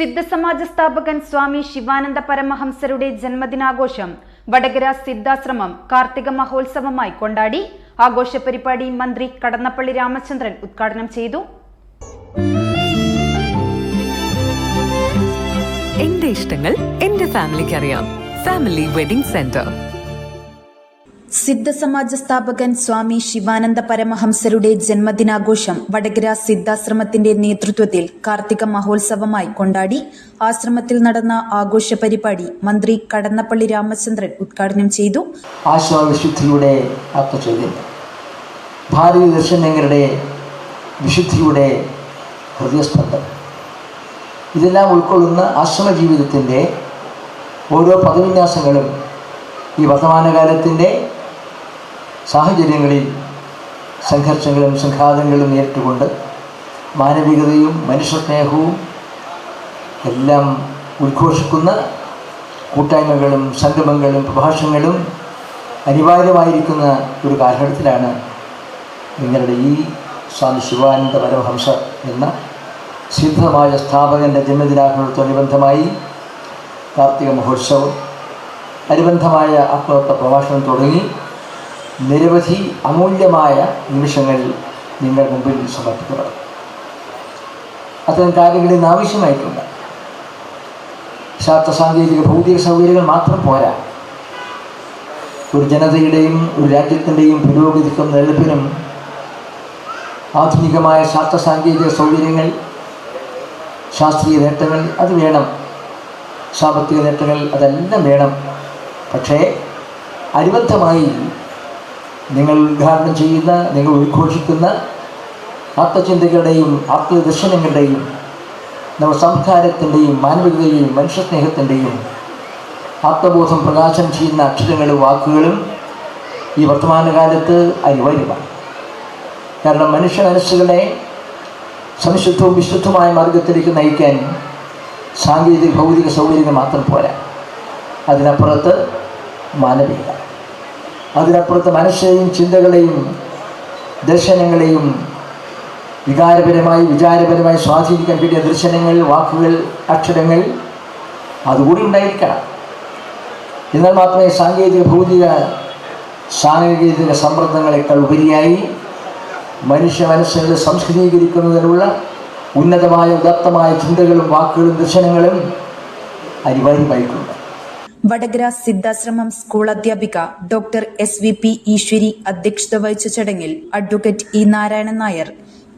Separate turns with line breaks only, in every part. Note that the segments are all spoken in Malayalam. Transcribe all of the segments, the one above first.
സിദ്ധസമാജ സ്ഥാപകൻ സ്വാമി ശിവാനന്ദ പരമഹംസരുടെ ജന്മദിനാഘോഷം വടകര സിദ്ധാശ്രമം കാർത്തിക മഹോത്സവമായി കൊണ്ടാടി. ആഘോഷ പരിപാടി മന്ത്രി കടന്നപ്പള്ളി രാമചന്ദ്രൻ ഉദ്ഘാടനം ചെയ്തു.
എന്റെ ഇഷ്ടങ്ങൾ എന്റെ ഫാമിലിക്ക് അറിയാം. Family wedding centre.
സിദ്ധസമാജ സ്ഥാപകൻ സ്വാമി ശിവാനന്ദ പരമഹംസരുടെ ജന്മദിനാഘോഷം വടകര സിദ്ധാശ്രമത്തിന്റെ നേതൃത്വത്തിൽ കാർത്തിക മഹോത്സവമായി കൊണ്ടാടി ആശ്രമത്തിൽ നടന്ന ആഘോഷ പരിപാടി മന്ത്രി കടന്നപ്പള്ളി രാമചന്ദ്രൻ ഉദ്ഘാടനം ചെയ്തു.
ആശ്വാവിശുദ്ധിയുടെ ആത്മചൈതന്യം ഭാരതീയ ദർശനങ്ങളുടെ വിശുദ്ധിയുടെ ഹൃദയസ്പന്ദം ഇതെല്ലാം ഉൾക്കൊള്ളുന്ന ആശ്രമ ജീവിതത്തിന്റെ ഓരോ പദവിന്യാസങ്ങളും ഈ വർത്തമാനകാലത്തിന്റെ സാഹചര്യങ്ങളിൽ സംഘർഷങ്ങളും സംഘാതങ്ങളും നേരിട്ടുകൊണ്ട് മാനവികതയും മനുഷ്യസ്നേഹവും എല്ലാം ഉദ്ഘോഷിക്കുന്ന കൂട്ടായ്മകളും സംഗമങ്ങളും പ്രഭാഷണങ്ങളും അനിവാര്യമായിരിക്കുന്ന ഒരു കാലഘട്ടത്തിലാണ് നിങ്ങളുടെ ഈ സ്വാമി ശിവാനന്ദ പരമഹംസ എന്ന സിദ്ധമായ സ്ഥാപകന്റെ ജന്മദിനാഘോഷത്തോടനുബന്ധമായി കാർത്തിക മഹോത്സവം അനുബന്ധമായ ആത്മതത്വ പ്രഭാഷണം തുടങ്ങി. നിരവധി അമൂല്യമായ നിമിഷങ്ങൾ നിങ്ങളുടെ മുമ്പിൽ സമർപ്പിക്കപ്പെടും. അത്തരം കാര്യങ്ങൾ ഇന്ന് ആവശ്യമായിട്ടുണ്ട്. ശാസ്ത്ര സാങ്കേതിക ഭൗതിക സൗകര്യങ്ങൾ മാത്രം പോരാ. ഒരു ജനതയുടെയും ഒരു രാജ്യത്തിന്റെയും പുരോഗതിക്കും നിലനിൽപ്പിനും ആധുനികമായ ശാസ്ത്ര സാങ്കേതിക സൗകര്യങ്ങൾ ശാസ്ത്രീയ നേട്ടങ്ങൾ അത് വേണം. സാമ്പത്തിക നേട്ടങ്ങൾ അതെല്ലാം വേണം. പക്ഷേ അനുബന്ധമായി നിങ്ങൾ ഉദ്ഘാടനം ചെയ്യുന്ന നിങ്ങൾ ഉദ്ഘോഷിക്കുന്ന ആത്മചിന്തകളുടെയും ആത്മദർശനങ്ങളുടെയും നമ്മുടെ സംസ്കാരത്തിന്റെയും മാനവികതയും മനുഷ്യസ്നേഹത്തിന്റെയും ആത്മബോധം പ്രകാശനം ചെയ്യുന്ന അക്ഷരങ്ങളും വാക്കുകളും ഈ വർത്തമാനകാലത്ത് അനിവാര്യമാണ്. കാരണം മനുഷ്യ മനസ്സുകളെ സംശുദ്ധവും വിശുദ്ധവുമായ മാർഗത്തിലേക്ക് നയിക്കാൻ സാങ്കേതിക ഭൗതിക സൗകര്യങ്ങൾ മാത്രം പോരാ. അതിനപ്പുറത്ത് മാനവികത. അതിനപ്പുറത്ത് മനസ്സിനെയും ചിന്തകളെയും ദർശനങ്ങളെയും വികാരപരമായി വിചാരപരമായി സ്വാധീനിക്കാൻ പറ്റിയ ദർശനങ്ങൾ വാക്കുകൾ അക്ഷരങ്ങൾ അതുകൂടി ഉണ്ടായിരിക്കണം. എന്നാൽ മാത്രമേ സാങ്കേതിക ഭൗതിക സാങ്കേതിക സമ്മർദ്ദങ്ങളെക്കാൾ ഉപരിയായി മനുഷ്യ മനസ്സുകളെ സംസ്കൃതീകരിക്കുന്നതിനുള്ള ഉന്നതമായ ഉദാത്തമായ ചിന്തകളും വാക്കുകളും ദർശനങ്ങളും അനിവാര്യമായിട്ടുണ്ട്.
വടകര സിദ്ധാശ്രമം സ്കൂൾ അധ്യാപിക doctor S V P Eshwari അധ്യക്ഷത വഹിച്ച ചടങ്ങിൽ advocate E Narayanan Nair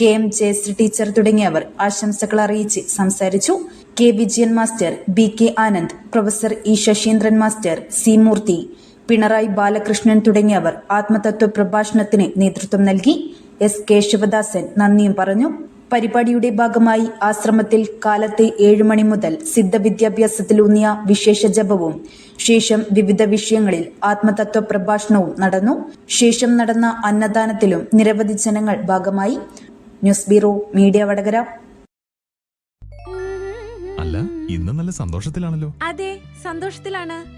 K M Jayashree teacher തുടങ്ങിയവർ ആശംസകൾ അറിയിച്ച് സംസാരിച്ചു. K Vijayan master B K Anand professor E Sasheendran master C Murthy Pinarayi Balakrishnan തുടങ്ങിയവർ ആത്മതത്വ പ്രഭാഷണത്തിന് നേതൃത്വം നൽകി. എസ് കേശവദാസൻ നന്ദിയും പറഞ്ഞു. പരിപാടിയുടെ ഭാഗമായി ആശ്രമത്തിൽ കാലത്തെ ഏഴു മണി മുതൽ സിദ്ധ വിദ്യാഭ്യാസത്തിലൂന്നിയ വിശേഷ ജപവും ശേഷം വിവിധ വിഷയങ്ങളിൽ ആത്മതത്വ പ്രഭാഷണവും നടന്നു. ശേഷം നടന്ന അന്നദാനത്തിലും നിരവധി ജനങ്ങൾ ഭാഗമായി. News bureau media Vadakara.
അല്ല ഇന്ന് നല്ല സന്തോഷത്തിലാണല്ലോ.
അതെ സന്തോഷത്തിലാണ്.